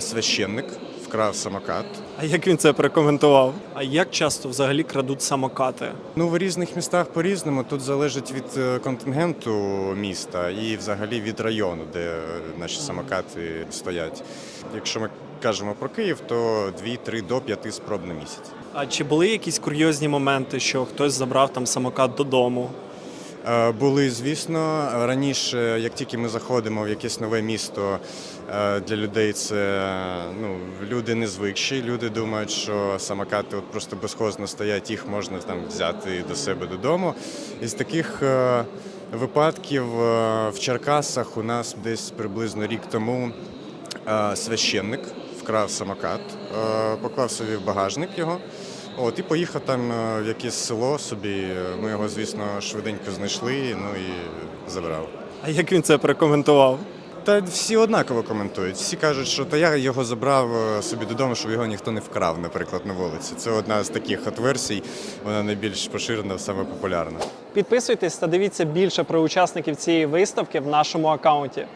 Священник вкрав самокат. А як він це прокоментував? А як часто взагалі крадуть самокати? Ну, в різних містах по-різному. Тут залежить від е, контингенту міста і взагалі від району, де е, наші самокати стоять. Якщо ми кажемо про Київ, то 2-3 до 5 спроб на місяць. А чи були якісь курйозні моменти, що хтось забрав там самокат додому? Е, Були, звісно, раніше, як тільки ми заходимо в якесь нове місто, е, для людей це ну, люди незвикші. Люди думають, що самокати от просто безхозно стоять, їх можна там взяти до себе додому. Із таких е, випадків в Черкасах у нас десь приблизно рік тому священник вкрав самокат, поклав собі в багажник його. От і поїхав там е, в якесь село собі. Ми його, звісно, швиденько знайшли, ну і забрав. А як він це прокоментував? Та всі однаково коментують. Всі кажуть, що та я його забрав е, собі додому, щоб його ніхто не вкрав, наприклад, на вулиці. Це одна з таких от версій. Вона найбільш поширена, саме популярна. Підписуйтесь та дивіться більше про учасників цієї виставки в нашому аккаунті.